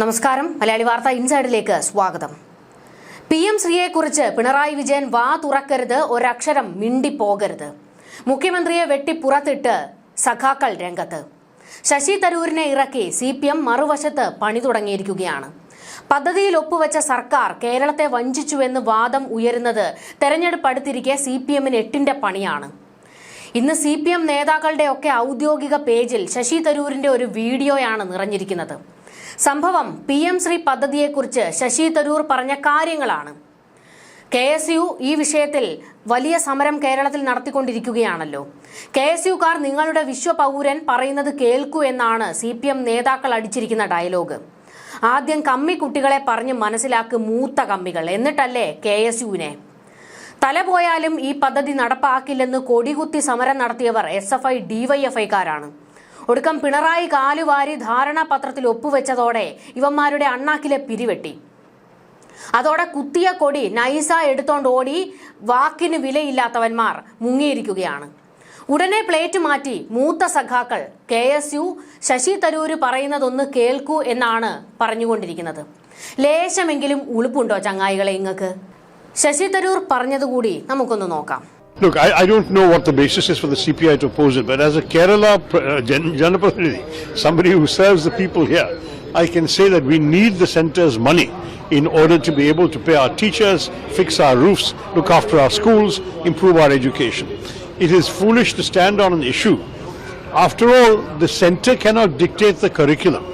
നമസ്കാരം. മലയാളി വാർത്ത ഇൻസൈഡിലേക്ക് സ്വാഗതം. പി എം ശ്രീയെക്കുറിച്ച് പിണറായി വിജയൻ വാ തുറക്കരുത് ഒരക്ഷരം മിണ്ടിപ്പോകരുത്. മുഖ്യമന്ത്രിയെ വെട്ടിപ്പുറത്തിട്ട് സഖാക്കൾ രംഗത്ത്. ശശി തരൂരിനെ ഇറക്കി സി പി എം മറുവശത്ത് പണി തുടങ്ങിയിരിക്കുകയാണ്. പദ്ധതിയിൽ ഒപ്പുവെച്ച സർക്കാർ കേരളത്തെ വഞ്ചിച്ചുവെന്ന് വാദം ഉയരുന്നത് തെരഞ്ഞെടുപ്പ് അടുത്തിരിക്കെ സി പി എമ്മിന് എട്ടിന്റെ പണിയാണ്. ഇന്ന് സി പി എം നേതാക്കളുടെ ഒക്കെ ഔദ്യോഗിക പേജിൽ ശശി തരൂരിന്റെ ഒരു വീഡിയോയാണ് നിറഞ്ഞിരിക്കുന്നത്. സംഭവം പി എം ശ്രീ പദ്ധതിയെക്കുറിച്ച് ശശി തരൂർ പറഞ്ഞ കാര്യങ്ങളാണ്. കെ എസ് യു ഈ വിഷയത്തിൽ വലിയ സമരം കേരളത്തിൽ നടത്തിക്കൊണ്ടിരിക്കുകയാണല്ലോ. കെ എസ് യുക്കാർ നിങ്ങളുടെ വിശ്വപൗരൻ പറയുന്നത് കേൾക്കൂ എന്നാണ് സി പി എം നേതാക്കൾ അടിച്ചിരിക്കുന്ന ഡയലോഗ്. ആദ്യം കമ്മി കുട്ടികളെ പറഞ്ഞ് മനസ്സിലാക്ക് മൂത്ത കമ്മികൾ എന്നിട്ടല്ലേ കെ എസ് യുവിനെ. തല പോയാലും ഈ പദ്ധതി നടപ്പാക്കില്ലെന്ന് കൊടികുത്തി സമരം നടത്തിയവർ എസ് എഫ് ഐ ഡിവൈഎഫ്ഐക്കാരാണ് ഒടുക്കം പിണറായി കാലുവാരി ധാരണാപത്രത്തിൽ ഒപ്പുവെച്ചതോടെ ഇവന്മാരുടെ അണ്ണാക്കിലെ പിരിവെട്ടി. അതോടെ കുത്തിയ കൊടി നൈസ എടുത്തോണ്ട് ഓടി വാക്കിന് വിലയില്ലാത്തവന്മാർ മുങ്ങിയിരിക്കുകയാണ്. ഉടനെ പ്ലേറ്റ് മാറ്റി മൂത്ത സഖാക്കൾ K S U Shashi Tharoor പറയുന്നതൊന്ന് കേൾക്കൂ എന്നാണ് പറഞ്ഞുകൊണ്ടിരിക്കുന്നത്. ലേശമെങ്കിലും ഉളുപ്പുണ്ടോ ചങ്ങായികളെ ഇങ്ങക്ക്? ശശി തരൂർ പറഞ്ഞതുകൂടി നമുക്കൊന്ന് നോക്കാം. Look, I, I don't know what the basis is for the CPI to oppose it, but as a Kerala uh, somebody who serves the people here, I can say that we need the centre's money in order to be able to pay our teachers, fix our roofs, look after our schools, improve our education. It is foolish to stand on an issue. After all, the centre cannot dictate the curriculum.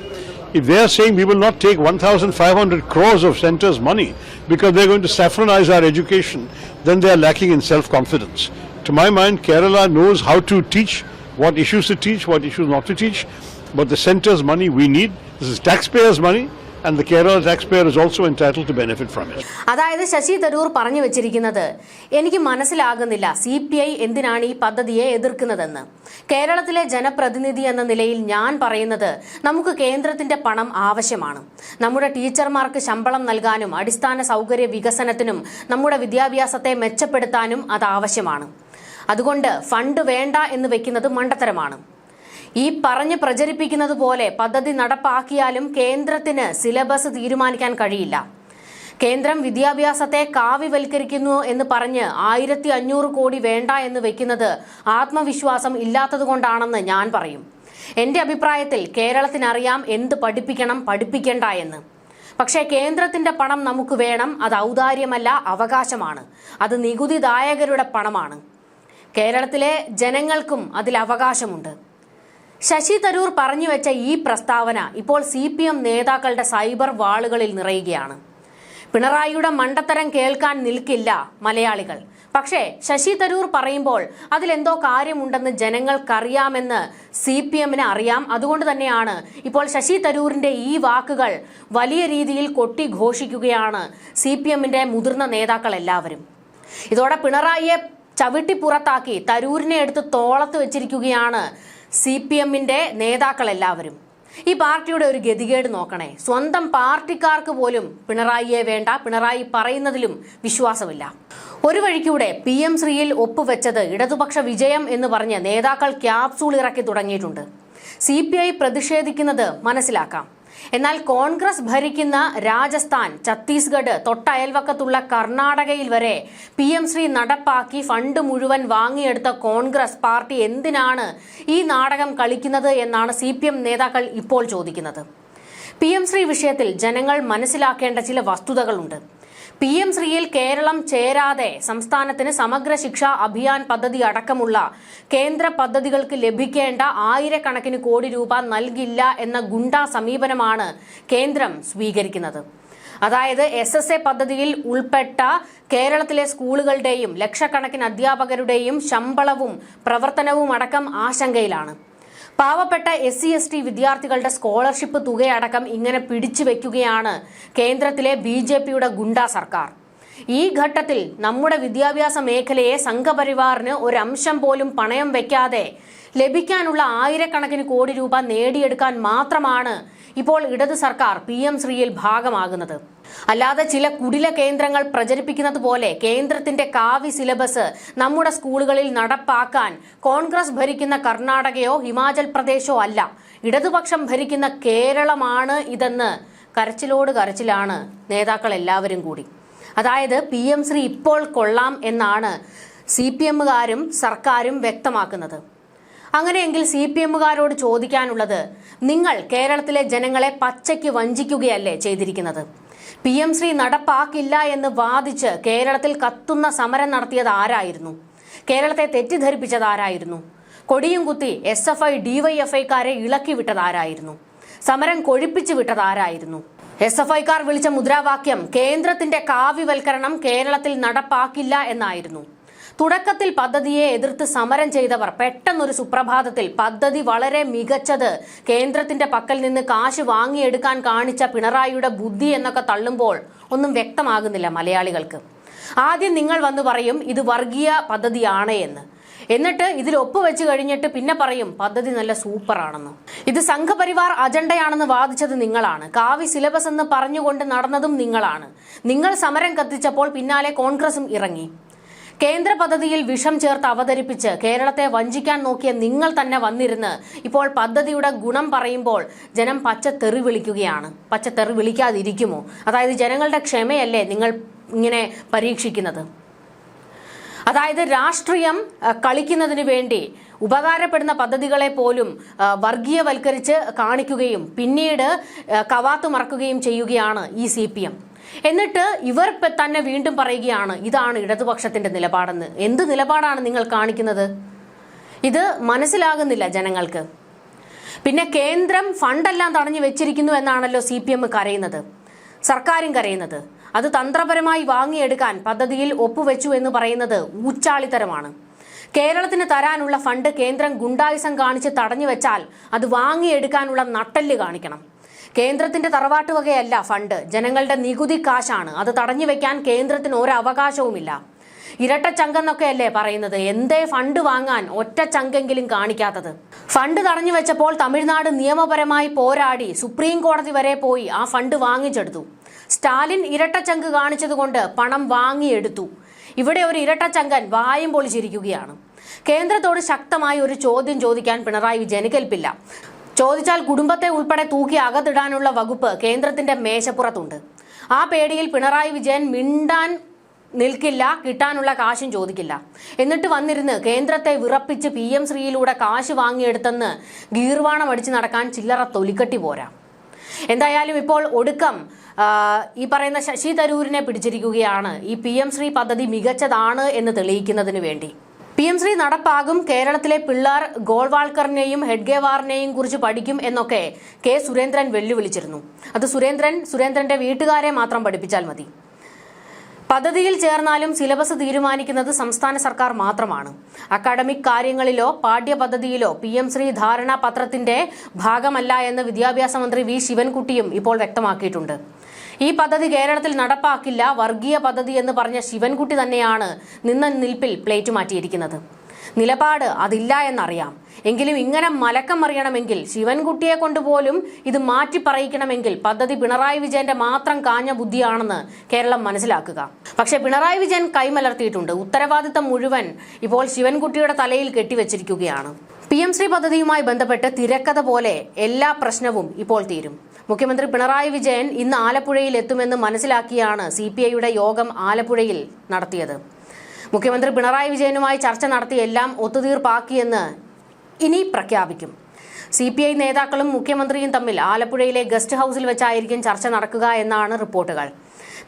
If they are saying we will not take 1,500 crores of centre's money because they're going to saffronize our education, then they are lacking in self-confidence. To my mind, Kerala knows how to teach, what issues to teach, what issues not to teach, but the centre's money we need. This is taxpayers' money, and the is also entitled to benefit from it. അതായത് ശശി തരൂർ പറഞ്ഞു വെച്ചിരിക്കുന്നത് എനിക്ക് മനസ്സിലാകുന്നില്ല C P I എന്തിനാണ് ഈ പദ്ധതിയെ എതിർക്കുന്നതെന്ന്. കേരളത്തിലെ ജനപ്രതിനിധി എന്ന നിലയിൽ ഞാൻ പറയുന്നത് നമുക്ക് കേന്ദ്രത്തിന്റെ പണം ആവശ്യമാണ്. നമ്മുടെ ടീച്ചർമാർക്ക് ശമ്പളം നൽകാനും അടിസ്ഥാന സൗകര്യ വികസനത്തിനും നമ്മുടെ വിദ്യാഭ്യാസത്തെ മെച്ചപ്പെടുത്താനും അത് ആവശ്യമാണ്. അതുകൊണ്ട് ഫണ്ട് വേണ്ട എന്ന് വെക്കുന്നത് മണ്ടത്തരമാണ്. ഈ പറഞ്ഞ് പ്രചരിപ്പിക്കുന്നത് പോലെ പദ്ധതി നടപ്പാക്കിയാലും കേന്ദ്രത്തിന് സിലബസ് തീരുമാനിക്കാൻ കഴിയില്ല. കേന്ദ്രം വിദ്യാഭ്യാസത്തെ കാവ്യവൽക്കരിക്കുന്നു എന്ന് പറഞ്ഞ് ആയിരത്തി അഞ്ഞൂറ് കോടി വേണ്ട എന്ന് വെക്കുന്നത് ആത്മവിശ്വാസം ഇല്ലാത്തതുകൊണ്ടാണെന്ന് ഞാൻ പറയും. എന്റെ അഭിപ്രായത്തിൽ കേരളത്തിനറിയാം എന്ത് പഠിപ്പിക്കണം പഠിപ്പിക്കേണ്ട എന്ന്. പക്ഷേ കേന്ദ്രത്തിന്റെ പണം നമുക്ക് വേണം അത് ഔദാര്യമല്ല അവകാശമാണ്. അത് നികുതിദായകരുടെ പണമാണ്. കേരളത്തിലെ ജനങ്ങൾക്കും അതിൽ അവകാശമുണ്ട്. ശശി തരൂർ പറഞ്ഞു വെച്ച ഈ പ്രസ്താവന ഇപ്പോൾ സി പി എം നേതാക്കളുടെ സൈബർ വാളുകളിൽ നിറയുകയാണ്. പിണറായിയുടെ മണ്ടത്തരം കേൾക്കാൻ നിൽക്കില്ല മലയാളികൾ. പക്ഷേ ശശി തരൂർ പറയുമ്പോൾ അതിലെന്തോ കാര്യമുണ്ടെന്ന് ജനങ്ങൾക്കറിയാമെന്ന് സി പി എമ്മിന് അറിയാം. അതുകൊണ്ട് തന്നെയാണ് ഇപ്പോൾ ശശി തരൂരിന്റെ ഈ വാക്കുകൾ വലിയ രീതിയിൽ കൊട്ടി ഘോഷിക്കുകയാണ് സി പി എമ്മിന്റെ മുതിർന്ന നേതാക്കൾ എല്ലാവരും. ഇതോടെ പിണറായിയെ ചവിട്ടി പുറത്താക്കി തരൂരിനെ എടുത്ത് തോളത്ത് വെച്ചിരിക്കുകയാണ് സി പി എമ്മിന്റെ നേതാക്കൾ എല്ലാവരും ഈ പാർട്ടിയുടെ ഒരു ഗതികേട് നോക്കണേ. സ്വന്തം പാർട്ടിക്കാർക്ക് പോലും പിണറായിയെ വേണ്ട പിണറായി പറയുന്നതിലും വിശ്വാസമില്ല. ഒരു വഴിക്കൂടെ പി എം ശ്രീയിൽ ഒപ്പുവെച്ചത് ഇടതുപക്ഷ വിജയം എന്ന് പറഞ്ഞ് നേതാക്കൾ ക്യാപ്സൂൾ ഇറക്കി തുടങ്ങിയിട്ടുണ്ട്. സി പ്രതിഷേധിക്കുന്നത് മനസ്സിലാക്കാം. എന്നാൽ കോൺഗ്രസ് ഭരിക്കുന്ന രാജസ്ഥാൻ ഛത്തീസ്ഗഡ് തൊട്ടയൽവക്കത്തുള്ള കർണാടകയിൽ വരെ പി എം ശ്രീ നടപ്പാക്കി ഫണ്ട് മുഴുവൻ വാങ്ങിയെടുത്ത കോൺഗ്രസ് പാർട്ടി എന്തിനാണ് ഈ നാടകം കളിക്കുന്നത് എന്നാണ് സി നേതാക്കൾ ഇപ്പോൾ ചോദിക്കുന്നത്. പി എം ശ്രീ വിഷയത്തിൽ ജനങ്ങൾ മനസ്സിലാക്കേണ്ട ചില വസ്തുതകളുണ്ട്. പി എം ശ്രീയിൽ കേരളം ചേരാതെ സംസ്ഥാനത്തിന് സമഗ്ര ശിക്ഷാ അഭിയാൻ പദ്ധതി അടക്കമുള്ള കേന്ദ്ര പദ്ധതികൾക്ക് ലഭിക്കേണ്ട ആയിരക്കണക്കിന് കോടി രൂപ നൽകില്ല എന്ന ഗുണ്ടാ സമീപനമാണ് കേന്ദ്രം സ്വീകരിക്കുന്നത്. അതായത് എസ് എസ് എ പദ്ധതിയിൽ ഉൾപ്പെട്ട കേരളത്തിലെ സ്കൂളുകളുടെയും ലക്ഷക്കണക്കിന് അധ്യാപകരുടെയും ശമ്പളവും പ്രവർത്തനവും അടക്കം ആശങ്കയിലാണ്. പാവപ്പെട്ട എസ് സി എസ് ടി വിദ്യാർത്ഥികളുടെ സ്കോളർഷിപ്പ് തുകയടക്കം ഇങ്ങനെ പിടിച്ചു വെക്കുകയാണ് കേന്ദ്രത്തിലെ ബി ജെ പിയുടെ ഗുണ്ടാ സർക്കാർ. ഈ ഘട്ടത്തിൽ നമ്മുടെ വിദ്യാഭ്യാസ മേഖലയെ സംഘപരിവാറിന് ഒരംശം പോലും പണയം വെക്കാതെ ലഭിക്കാനുള്ള ആയിരക്കണക്കിന് കോടി രൂപ നേടിയെടുക്കാൻ മാത്രമാണ് ഇപ്പോൾ ഇടത് സർക്കാർ പി എം ശ്രീയിൽ ഭാഗമാകുന്നത്. അല്ലാതെ ചില കുടില കേന്ദ്രങ്ങൾ പ്രചരിപ്പിക്കുന്നത് പോലെ കേന്ദ്രത്തിന്റെ കാവി സിലബസ് നമ്മുടെ സ്കൂളുകളിൽ നടപ്പാക്കാൻ കോൺഗ്രസ് ഭരിക്കുന്ന കർണാടകയോ ഹിമാചൽ പ്രദേശോ അല്ല. ഇടതുപക്ഷം ഭരിക്കുന്ന കേരളമാണ് ഇതെന്ന് കരച്ചിലോട് കരച്ചിലാണ് നേതാക്കൾ എല്ലാവരും കൂടി. അതായത് പി എം ശ്രീ ഇപ്പോൾ കൊള്ളാം എന്നാണ് സി പി എമ്മുകാരും സർക്കാരും വ്യക്തമാക്കുന്നത്. അങ്ങനെയെങ്കിൽ സി പി എമ്മുകാരോട് ചോദിക്കാനുള്ളത് നിങ്ങൾ കേരളത്തിലെ ജനങ്ങളെ പച്ചയ്ക്ക് വഞ്ചിക്കുകയല്ലേ ചെയ്തിരിക്കുന്നത്? പി എം ശ്രീ നടപ്പാക്കില്ല എന്ന് വാദിച്ച് കേരളത്തിൽ കത്തുന്ന സമരം നടത്തിയത് ആരായിരുന്നു? കേരളത്തെ തെറ്റിദ്ധരിപ്പിച്ചത് ആരായിരുന്നു? കൊടിയും കുത്തി എസ് എഫ് ഐ ഡിവൈഎഫ്ഐക്കാരെ ഇളക്കി വിട്ടത് ആരായിരുന്നു? സമരം കൊഴിപ്പിച്ചു വിട്ടത് ആരായിരുന്നു? എസ് എഫ് ഐക്കാർ വിളിച്ച മുദ്രാവാക്യം കേന്ദ്രത്തിന്റെ കാവ്യവൽക്കരണം കേരളത്തിൽ നടപ്പാക്കില്ല എന്നായിരുന്നു. തുടക്കത്തിൽ പദ്ധതിയെ എതിർത്ത് സമരം ചെയ്തവർ പെട്ടെന്നൊരു സുപ്രഭാതത്തിൽ പദ്ധതി വളരെ മികച്ചത് കേന്ദ്രത്തിന്റെ പക്കൽ നിന്ന് കാശ് വാങ്ങിയെടുക്കാൻ കാണിച്ച പിണറായിയുടെ ബുദ്ധി എന്നൊക്കെ തള്ളുമ്പോൾ ഒന്നും വ്യക്തമാകുന്നില്ല മലയാളികൾക്ക്. ആദ്യം നിങ്ങൾ വന്ന് പറയും ഇത് വർഗീയ പദ്ധതിയാണ് എന്ന്. എന്നിട്ട് ഇതിൽ ഒപ്പുവെച്ച് കഴിഞ്ഞിട്ട് പിന്നെ പറയും പദ്ധതി നല്ല സൂപ്പറാണെന്ന്. ഇത് സംഘപരിവാർ അജണ്ടയാണെന്ന് വാദിച്ചത് നിങ്ങളാണ്. കാവി സിലബസ് എന്ന് പറഞ്ഞുകൊണ്ട് നടന്നതും നിങ്ങളാണ്. നിങ്ങൾ സമരം കത്തിച്ചപ്പോൾ പിന്നാലെ കോൺഗ്രസും ഇറങ്ങി. കേന്ദ്ര പദ്ധതിയിൽ വിഷം ചേർത്ത് അവതരിപ്പിച്ച് കേരളത്തെ വഞ്ചിക്കാൻ നോക്കിയ നിങ്ങൾ തന്നെ വന്നിരുന്ന് ഇപ്പോൾ പദ്ധതിയുടെ ഗുണം പറയുമ്പോൾ ജനം പച്ച തെറി വിളിക്കുകയാണ്. പച്ച തെറി വിളിക്കാതിരിക്കുമോ? അതായത് ജനങ്ങളുടെ ക്ഷമയല്ലേ നിങ്ങൾ ഇങ്ങനെ പരീക്ഷിക്കുന്നത്? അതായത് രാഷ്ട്രീയം കളിക്കുന്നതിന് വേണ്ടി ഉപകാരപ്പെടുന്ന പദ്ധതികളെ പോലും വർഗീയവൽക്കരിച്ച് കാണിക്കുകയും പിന്നീട് കവാത്തു മറക്കുകയും ചെയ്യുകയാണ് ഈ സി പി എം. എന്നിട്ട് ഇവർ തന്നെ വീണ്ടും പറയുകയാണ് ഇതാണ് ഇടതുപക്ഷത്തിന്റെ നിലപാടെന്ന്. എന്ത് നിലപാടാണ് നിങ്ങൾ കാണിക്കുന്നത്? ഇത് മനസ്സിലാകുന്നില്ല ജനങ്ങൾക്ക്. പിന്നെ കേന്ദ്രം ഫണ്ടെല്ലാം തടഞ്ഞു വെച്ചിരിക്കുന്നു എന്നാണല്ലോ സി പി എം കരയുന്നത് സർക്കാരും കരയുന്നത്. അത് തന്ത്രപരമായി വാങ്ങിയെടുക്കാൻ പദ്ധതിയിൽ ഒപ്പുവെച്ചു എന്ന് പറയുന്നത് ഊച്ചാളിത്തരമാണ്. കേരളത്തിന് തരാനുള്ള ഫണ്ട് കേന്ദ്രം ഗുണ്ടായുസം കാണിച്ച് തടഞ്ഞു വെച്ചാൽ അത് വാങ്ങിയെടുക്കാനുള്ള നട്ടൽ കാണിക്കണം. കേന്ദ്രത്തിന്റെ തറവാട്ട് വകയല്ല ഫണ്ട്. ജനങ്ങളുടെ നികുതി കാശാണ്. അത് തടഞ്ഞു വെക്കാൻ കേന്ദ്രത്തിന് ഒരു അവകാശവുമില്ല ഇരട്ട ചങ്കെന്നൊക്കെയല്ലേ പറയുന്നത്. എന്തേ ഫണ്ട് വാങ്ങാൻ ഒറ്റ ചങ്കെങ്കിലും കാണിക്കാത്തത്. ഫണ്ട് തടഞ്ഞു വെച്ചപ്പോൾ തമിഴ്നാട് നിയമപരമായി പോരാടി സുപ്രീം കോടതി വരെ പോയി ആ ഫണ്ട് വാങ്ങിച്ചെടുത്തു. സ്റ്റാലിൻ ഇരട്ട ചങ്ക് കാണിച്ചതുകൊണ്ട് പണം വാങ്ങിയെടുത്തു. ഇവിടെ ഒരു ഇരട്ട ചങ്കൻ വായും പൊളിച്ചിരിക്കുകയാണ്. കേന്ദ്രത്തോട് ശക്തമായി ഒരു ചോദ്യം ചോദിക്കാൻ പിണറായി വിജയന് കൽപ്പില്ല. ചോദിച്ചാൽ കുടുംബത്തെ ഉൾപ്പെടെ തൂക്കി അകത്തിടാനുള്ള വകുപ്പ് കേന്ദ്രത്തിന്റെ മേശപ്പുറത്തുണ്ട്. ആ പേടിയിൽ പിണറായി വിജയൻ മിണ്ടാൻ നിൽക്കില്ല കിട്ടാനുള്ള കാശും ചോദിക്കില്ല. എന്നിട്ട് വന്നിരുന്ന് കേന്ദ്രത്തെ വിറപ്പിച്ച് പി എം ശ്രീയിലൂടെ കാശ് വാങ്ങിയെടുത്തെന്ന് ഗീർവാണം അടിച്ച് നടക്കാൻ ചില്ലറ തൊലിക്കട്ടി പോരാ. എന്തായാലും ഇപ്പോൾ ഒടുക്കം ഈ പറയുന്ന ശശി തരൂരിനെ പിടിച്ചിരിക്കുകയാണ്. ഈ പി എം ശ്രീ പദ്ധതി മികച്ചതാണ് എന്ന് തെളിയിക്കുന്നതിന് വേണ്ടി. പി എം ശ്രീ നടപ്പാകും കേരളത്തിലെ പിള്ളാർ ഗോൾവാൾക്കറിനെയും ഹെഡ്ഗേവാറിനെയും കുറിച്ച് പഠിക്കും എന്നൊക്കെ കെ സുരേന്ദ്രൻ വെല്ലുവിളിച്ചിരുന്നു. അത് സുരേന്ദ്രൻ സുരേന്ദ്രന്റെ വീട്ടുകാരെ മാത്രം പഠിപ്പിച്ചാൽ മതി. പദ്ധതിയിൽ ചേർന്നാലും സിലബസ് തീരുമാനിക്കുന്നത് സംസ്ഥാന സർക്കാർ മാത്രമാണ്. അക്കാഡമിക് കാര്യങ്ങളിലോ പാഠ്യപദ്ധതിയിലോ പി എം ശ്രീ ധാരണാപത്രത്തിന്റെ ഭാഗമല്ല എന്ന് വിദ്യാഭ്യാസ മന്ത്രി വി ശിവൻകുട്ടിയും ഇപ്പോൾ വ്യക്തമാക്കിയിട്ടുണ്ട്. ഈ പദ്ധതി കേരളത്തിൽ നടപ്പാക്കില്ല. വർഗീയ പദ്ധതി എന്ന് പറഞ്ഞ ശിവൻകുട്ടി തന്നെയാണ് നിന്ന നിൽപ്പിൽ പ്ലേറ്റ് മാറ്റിയിരിക്കുന്നത്. നിലപാട് അതില്ല എന്നറിയാം. എങ്കിലും ഇങ്ങനെ മലക്കം അറിയണമെങ്കിൽ ശിവൻകുട്ടിയെ കൊണ്ടുപോലും ഇത് മാറ്റി പറയിക്കണമെങ്കിൽ പദ്ധതി പിണറായി വിജയന്റെ മാത്രം കാഞ്ഞ ബുദ്ധിയാണെന്ന് കേരളം മനസ്സിലാക്കുക. പക്ഷേ പിണറായി വിജയൻ കൈമലർത്തിയിട്ടുണ്ട്. ഉത്തരവാദിത്തം മുഴുവൻ ഇപ്പോൾ ശിവൻകുട്ടിയുടെ തലയിൽ കെട്ടിവെച്ചിരിക്കുകയാണ്. പി എം ശ്രീ പദ്ധതിയുമായി ബന്ധപ്പെട്ട് തിരക്കഥ പോലെ എല്ലാ പ്രശ്നവും ഇപ്പോൾ തീരും. മുഖ്യമന്ത്രി പിണറായി വിജയൻ ഇന്ന് ആലപ്പുഴയിൽ എത്തുമെന്ന് മനസ്സിലാക്കിയാണ് സി പി ഐയുടെ യോഗം ആലപ്പുഴയിൽ നടത്തിയത്. മുഖ്യമന്ത്രി പിണറായി വിജയനുമായി ചർച്ച നടത്തി എല്ലാം ഒത്തുതീർപ്പാക്കിയെന്ന് ഇനി പ്രഖ്യാപിക്കും. സി പി ഐ നേതാക്കളും മുഖ്യമന്ത്രിയും തമ്മിൽ ആലപ്പുഴയിലെ ഗസ്റ്റ് ഹൌസിൽ വെച്ചായിരിക്കും ചർച്ച നടക്കുക എന്നാണ് റിപ്പോർട്ടുകൾ.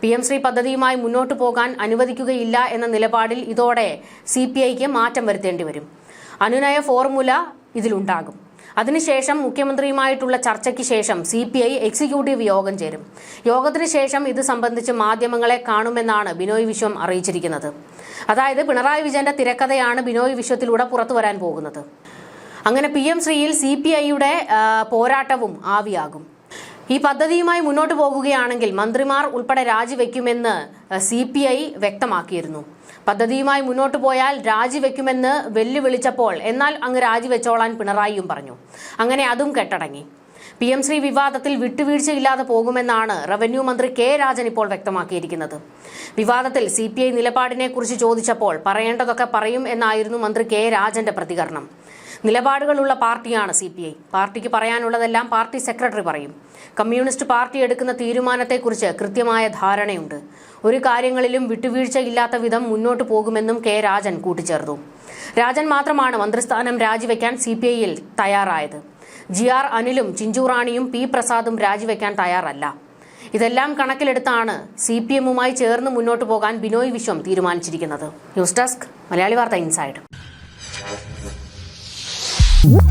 പി എം ശ്രീ പദ്ധതിയുമായി മുന്നോട്ടു പോകാൻ അനുവദിക്കുകയില്ല എന്ന നിലപാടിൽ ഇതോടെ സി പി ഐക്ക് മാറ്റം വരുത്തേണ്ടി വരും. അനുനയ ഫോർമുല ഇതിലുണ്ടാകും. അതിനുശേഷം മുഖ്യമന്ത്രിയുമായിട്ടുള്ള ചർച്ചയ്ക്ക് ശേഷം സി പി ഐ എക്സിക്യൂട്ടീവ് യോഗം ചേരും. യോഗത്തിന് ശേഷം ഇത് സംബന്ധിച്ച് മാധ്യമങ്ങളെ കാണുമെന്നാണ് ബിനോയ് വിശ്വം അറിയിച്ചിരിക്കുന്നത്. അതായത് പിണറായി വിജയന്റെ തിരക്കഥയാണ് ബിനോയ് വിശ്വത്തിലൂടെ പുറത്തു വരാൻ പോകുന്നത്. അങ്ങനെ പി എം ശ്രീയിൽ സി പി ഐയുടെ പോരാട്ടവും ആവിയാകും. ഈ പദ്ധതിയുമായി മുന്നോട്ട് പോകുകയാണെങ്കിൽ മന്ത്രിമാർ ഉൾപ്പെടെ രാജിവെക്കുമെന്ന് സി പി ഐ വ്യക്തമാക്കിയിരുന്നു. പദ്ധതിയുമായി മുന്നോട്ട് പോയാൽ രാജിവെക്കുമെന്ന് വെല്ലുവിളിച്ചപ്പോൾ എന്നാൽ അങ്ങ് രാജിവെച്ചോളാൻ പിണറായിയും പറഞ്ഞു. അങ്ങനെ അതും കെട്ടടങ്ങി. പി എം ശ്രീ വിവാദത്തിൽ വിട്ടുവീഴ്ചയില്ലാതെ പോകുമെന്നാണ് റവന്യൂ മന്ത്രി കെ രാജൻ ഇപ്പോൾ വ്യക്തമാക്കിയിരിക്കുന്നത്. വിവാദത്തിൽ സി പി ഐ നിലപാടിനെ കുറിച്ച് ചോദിച്ചപ്പോൾ പറയേണ്ടതൊക്കെ പറയും എന്നായിരുന്നു മന്ത്രി കെ രാജന്റെ പ്രതികരണം. നിലപാടുകളുള്ള പാർട്ടിയാണ് സി പി ഐ. പാർട്ടിക്ക് പറയാനുള്ളതെല്ലാം പാർട്ടി സെക്രട്ടറി പറയും. കമ്മ്യൂണിസ്റ്റ് പാർട്ടി എടുക്കുന്ന തീരുമാനത്തെക്കുറിച്ച് കൃത്യമായ ധാരണയുണ്ട്. ഒരു കാര്യങ്ങളിലും വിട്ടുവീഴ്ചയില്ലാത്ത വിധം മുന്നോട്ട് പോകുമെന്നും കെ രാജൻ കൂട്ടിച്ചേർത്തു. രാജൻ മാത്രമാണ് മന്ത്രിസ്ഥാനം രാജിവെക്കാൻ സി പി ഐയിൽ തയ്യാറായത്. ജി ആർ അനിലും ചിഞ്ചുറാണിയും പി പ്രസാദും രാജിവെക്കാൻ തയ്യാറല്ല. ഇതെല്ലാം കണക്കിലെടുത്താണ് സി പി എമ്മുമായി ചേർന്ന് മുന്നോട്ട് പോകാൻ ബിനോയ് വിശ്വം തീരുമാനിച്ചിരിക്കുന്നത്. ന്യൂസ് ഡെസ്ക് മലയാളി വാർത്ത ഇൻസൈഡ്. Woo!